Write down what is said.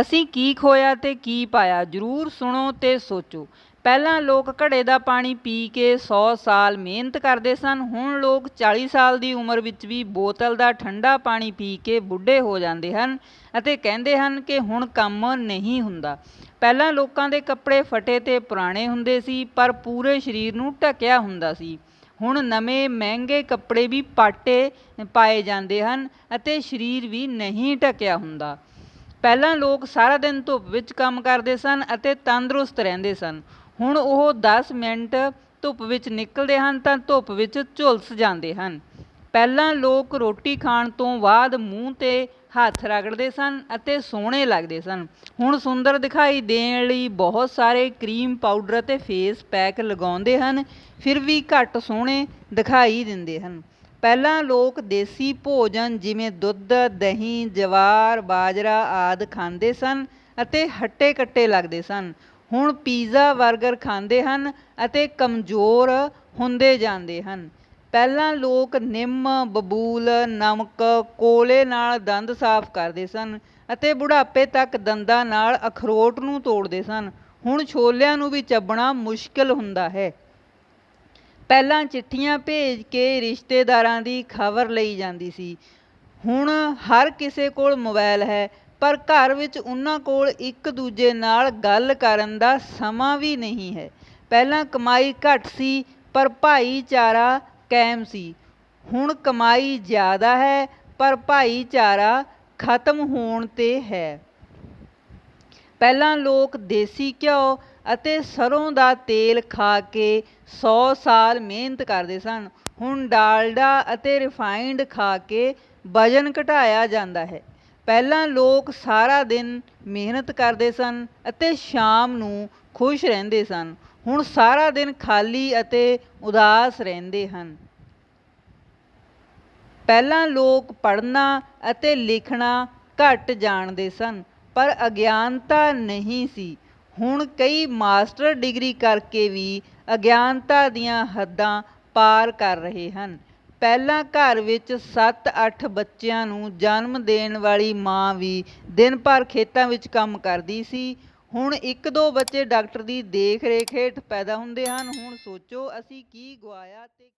ਅਸੀਂ ਕੀ ਖੋਇਆ ਤੇ ਕੀ ਪਾਇਆ, ਜ਼ਰੂਰ ਸੁਣੋ ਤੇ ਸੋਚੋ। ਪਹਿਲਾਂ ਲੋਕ ਘੜੇ ਦਾ ਪਾਣੀ ਪੀ ਕੇ 100 ਸਾਲ ਮਿਹਨਤ ਕਰਦੇ ਸਨ, ਹੁਣ ਲੋਕ 40 ਸਾਲ ਦੀ ਉਮਰ ਵਿੱਚ ਵੀ ਬੋਤਲ ਦਾ ਠੰਡਾ ਪਾਣੀ ਪੀ ਕੇ ਬੁੱਢੇ ਹੋ ਜਾਂਦੇ ਹਨ ਅਤੇ ਕਹਿੰਦੇ ਹਨ ਕਿ ਹੁਣ ਕੰਮ ਨਹੀਂ ਹੁੰਦਾ। ਪਹਿਲਾਂ ਲੋਕਾਂ ਦੇ ਕੱਪੜੇ ਫਟੇ ਤੇ ਪੁਰਾਣੇ ਹੁੰਦੇ ਸੀ, ਪਰ ਪੂਰੇ ਸਰੀਰ ਨੂੰ ਢੱਕਿਆ ਹੁੰਦਾ ਸੀ। ਹੁਣ ਨਵੇਂ ਮਹਿੰਗੇ ਕੱਪੜੇ ਵੀ ਪਾਟੇ ਪਾਏ ਜਾਂਦੇ ਹਨ ਅਤੇ ਸਰੀਰ ਵੀ ਨਹੀਂ ਢੱਕਿਆ ਹੁੰਦਾ। ਪਹਿਲਾਂ ਲੋਕ ਸਾਰਾ ਦਿਨ ਧੁੱਪ ਵਿੱਚ ਕੰਮ ਕਰਦੇ ਸਨ ਅਤੇ ਤੰਦਰੁਸਤ ਰਹਿੰਦੇ ਸਨ। ਹੁਣ ਉਹ 10 ਮਿੰਟ ਧੁੱਪ ਵਿੱਚ ਨਿਕਲਦੇ ਹਨ ਤਾਂ ਧੁੱਪ ਵਿੱਚ ਝੁਲਸ ਜਾਂਦੇ ਹਨ। ਪਹਿਲਾਂ ਲੋਕ ਰੋਟੀ ਖਾਣ ਤੋਂ ਬਾਅਦ ਮੂੰਹ ਤੇ ਹੱਥ ਰਗੜਦੇ ਸਨ ਅਤੇ ਸੋਹਣੇ ਲੱਗਦੇ ਸਨ। ਹੁਣ ਸੁੰਦਰ ਦਿਖਾਈ ਦੇਣ ਲਈ ਬਹੁਤ ਸਾਰੇ ਕਰੀਮ ਪਾਊਡਰ ਅਤੇ ਫੇਸ ਪੈਕ ਲਗਾਉਂਦੇ ਹਨ, ਫਿਰ ਵੀ ਘੱਟ ਸੋਹਣੇ ਦਿਖਾਈ ਦਿੰਦੇ ਹਨ। ਪਹਿਲਾਂ ਲੋਕ ਦੇਸੀ ਭੋਜਨ ਜਿਵੇਂ ਦੁੱਧ, ਦਹੀਂ, ਜਵਾਰ, ਬਾਜਰਾ ਆਦਿ ਖਾਂਦੇ ਸਨ ਅਤੇ ਹੱਟੇ ਕੱਟੇ ਲੱਗਦੇ ਸਨ। ਹੁਣ ਪੀਜ਼ਾ 버ਗਰ ਖਾਂਦੇ ਹਨ ਅਤੇ ਕਮਜ਼ੋਰ ਹੁੰਦੇ ਜਾਂਦੇ ਹਨ। ਪਹਿਲਾਂ ਲੋਕ ਨਿੰਮ, ਬਬੂਲ, ਨਮਕ, ਕੋਲੇ ਨਾਲ ਦੰਦ ਸਾਫ਼ ਕਰਦੇ ਸਨ ਅਤੇ ਬੁਢਾਪੇ ਤੱਕ ਦੰਦਾਂ ਨਾਲ ਅਖਰੋਟ ਨੂੰ ਤੋੜਦੇ ਸਨ। ਹੁਣ ਛੋਲਿਆਂ ਨੂੰ ਵੀ ਚੱਬਣਾ ਮੁਸ਼ਕਲ ਹੁੰਦਾ ਹੈ। ਪਹਿਲਾਂ ਚਿੱਠੀਆਂ ਭੇਜ ਕੇ ਰਿਸ਼ਤੇਦਾਰਾਂ ਦੀ ਖਬਰ ਲਈ ਜਾਂਦੀ ਸੀ। ਹੁਣ ਹਰ ਕਿਸੇ ਕੋਲ ਮੋਬਾਈਲ ਹੈ, ਪਰ ਘਰ ਵਿੱਚ ਉਹਨਾਂ ਕੋਲ ਇੱਕ ਦੂਜੇ ਨਾਲ ਗੱਲ ਕਰਨ ਦਾ ਸਮਾਂ ਵੀ ਨਹੀਂ ਹੈ। ਪਹਿਲਾਂ ਕਮਾਈ ਘੱਟ ਸੀ, ਪਰ ਭਾਈਚਾਰਾ ਕਾਇਮ ਸੀ। ਹੁਣ ਕਮਾਈ ਜ਼ਿਆਦਾ ਹੈ, ਪਰ ਭਾਈਚਾਰਾ ਖਤਮ ਹੋਣ ਤੇ ਹੈ। ਪਹਿਲਾਂ ਲੋਕ ਦੇਸੀ ਘਿਓ ਅਤੇ ਸਰੋਂ ਦਾ ਤੇਲ ਖਾ ਕੇ 100 ਸਾਲ ਮਿਹਨਤ ਕਰਦੇ ਸਨ। ਹੁਣ ਡਾਲਡਾ ਅਤੇ ਰਿਫਾਈਂਡ ਖਾ ਕੇ ਵਜ਼ਨ ਘਟਾਇਆ ਜਾਂਦਾ ਹੈ। ਪਹਿਲਾਂ ਲੋਕ ਸਾਰਾ ਦਿਨ ਮਿਹਨਤ ਕਰਦੇ ਸਨ ਅਤੇ ਸ਼ਾਮ ਨੂੰ ਖੁਸ਼ ਰਹਿੰਦੇ ਸਨ। ਹੁਣ ਸਾਰਾ ਦਿਨ ਖਾਲੀ ਅਤੇ ਉਦਾਸ ਰਹਿੰਦੇ ਹਨ। ਪਹਿਲਾਂ ਲੋਕ ਪੜ੍ਹਨਾ ਅਤੇ ਲਿਖਣਾ ਘੱਟ ਜਾਣਦੇ ਸਨ, ਪਰ ਅਗਿਆਨਤਾ ਨਹੀਂ ਸੀ। ਹੁਣ ਕਈ ਮਾਸਟਰ ਡਿਗਰੀ ਕਰਕੇ ਵੀ ਅਗਿਆਨਤਾ ਦੀਆਂ ਹੱਦਾਂ ਪਾਰ ਕਰ ਰਹੇ ਹਨ। ਪਹਿਲਾਂ ਘਰ ਵਿੱਚ 7-8 ਬੱਚਿਆਂ ਨੂੰ ਜਨਮ ਦੇਣ ਵਾਲੀ ਮਾਂ ਵੀ ਦਿਨ ਭਰ ਖੇਤਾਂ ਵਿੱਚ ਕੰਮ ਕਰਦੀ ਸੀ। ਹੁਣ ਇੱਕ ਦੋ ਬੱਚੇ ਡਾਕਟਰ ਦੀ ਦੇਖ ਰੇਖ ਹੇਠ ਪੈਦਾ ਹੁੰਦੇ ਹਨ। ਹੁਣ ਸੋਚੋ ਅਸੀਂ ਕੀ ਗਵਾਇਆ ਤੇ